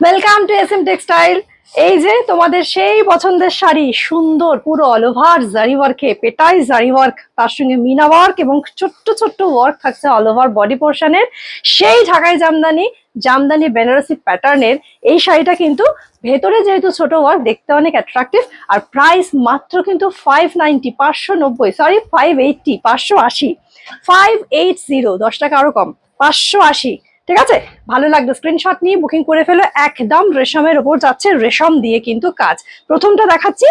Welcome to S M textile এই যে তোমাদের সেই পছন্দের শাড়ি, সুন্দর, পুরো অল ওভার জারি ওয়ার্কে পেটাই জারি ওয়ার্ক তার সঙ্গে মিনা ওয়ার্ক এবং ছোট্ট ছোট্ট ওয়ার্ক থাকছে অল ওভার বডি পোর্শনের সেই ঢাকাই জামদানি জামদানি বেনারসি প্যাটার্নের এই শাড়িটা কিন্তু ভেতরে যেহেতু ছোট ওয়ার্ক দেখতে অনেক অ্যাট্রাকটিভ আর প্রাইস মাত্র কিন্তু ফাইভ নাইনটি পাঁচশো নব্বই সরি ফাইভ এইটটি পাঁচশো আশি ফাইভ এইট জিরো দশ টাকা আরও কম, পাঁচশো আশি। ঠিক আছে? ভালো লাগল স্ক্রিনশট নিয়ে বুকিং করে ফেলো, একদম রেশমের ওপর যাচ্ছে রেশম দিয়ে কিন্তু কাজ। প্রথমটা দেখাচ্ছি,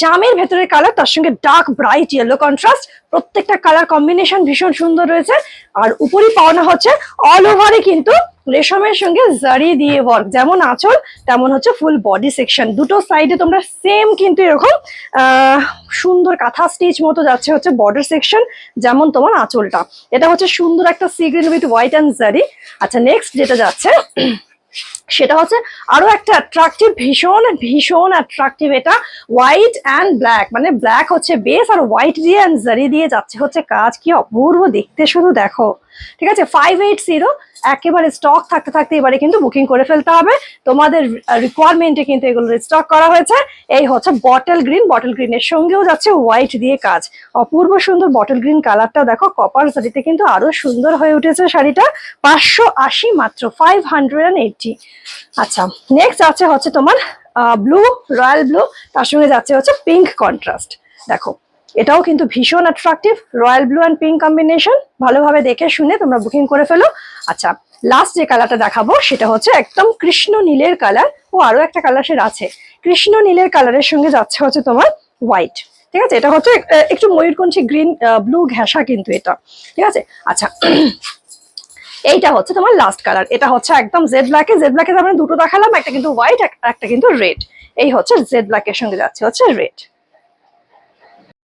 জামের ভেতরের কালার তার সঙ্গে ডার্ক ব্রাইট ইয়েলো কন্ট্রাস্ট প্রত্যেকটা কালার কম্বিনেশন ভীষণ সুন্দর রয়েছে। আর উপরই পাওনা হচ্ছে অল ওভারে কিন্তু রেশমের সঙ্গে জারি দিয়ে ওয়ার্ক যেমন আঁচল, তেমন হচ্ছে ফুল বডি সেকশন দুটো সাইডে তোমরা সেম কিন্তু এরকম সুন্দর কাঁথা স্টিচ মতো যাচ্ছে হচ্ছে বর্ডার সেকশন যেমন তোমার আঁচলটা। এটা হচ্ছে সুন্দর একটা sea green with white and zari আচ্ছা নেক্সট যেটা যাচ্ছে, সেটা হচ্ছে আরও একটা অ্যাট্রাকটিভ ভীষণ ভীষণ অ্যাট্রাকটিভ এটা হোয়াইট অ্যান্ড ব্ল্যাক মানে ব্ল্যাক হচ্ছে বেস আর হোয়াইট দিয়ে অ্যান্ড জারি দিয়ে যাচ্ছে হচ্ছে কাজ। কি অপূর্ব, দেখতে শুধু দেখো। ঠিক আছে? ফাইভ এইট জিরো একেবারে স্টক থাকতে থাকতে এবারে কিন্তু বুকিং করে ফেলতে হবে। তোমাদের রিকোয়ারমেন্টে কিন্তু এগুলো স্টক করা হয়েছে। এই হচ্ছে বটল গ্রিন বটল গ্রিনের সঙ্গেও যাচ্ছে হোয়াইট দিয়ে কাজ। অপূর্ব সুন্দর বটল গ্রিন কালারটা দেখো কপার শাড়িতে কিন্তু আরও সুন্দর হয়ে উঠেছে শাড়িটা। পাঁচশো আশি মাত্র ফাইভ হান্ড্রেড অ্যান্ড এইটি আচ্ছা নেক্সট আছে হচ্ছে তোমার ব্লু রয়্যাল ব্লু তার সঙ্গে যাচ্ছে হচ্ছে পিঙ্ক কন্ট্রাস্ট দেখো এটাও কিন্তু ভীষণ attractive royal blue and pink combination ভালোভাবে দেখে শুনে তোমরা বুকিং করে ফেলো। আচ্ছা লাস্ট যে কালারটা দেখাবো, সেটা হচ্ছে একদম কৃষ্ণ নীলের কালার ও আরও একটা কালার সে আছে। কৃষ্ণ নীলের কালারের সঙ্গে যাচ্ছে হচ্ছে তোমার হোয়াইট ঠিক আছে? এটা হচ্ছে একটু ময়ূরকণ্ঠী গ্রিন ব্লু ঘেঁষা কিন্তু এটা। ঠিক আছে? আচ্ছা এইটা হচ্ছে তোমার লাস্ট কালার এটা হচ্ছে একদম জেড ব্ল্যাকে জেড ব্ল্যাকে আমরা দুটো দেখালাম, একটা কিন্তু হোয়াইট একটা কিন্তু রেড এই হচ্ছে জেড ব্ল্যাকের সঙ্গে যাচ্ছে হচ্ছে রেড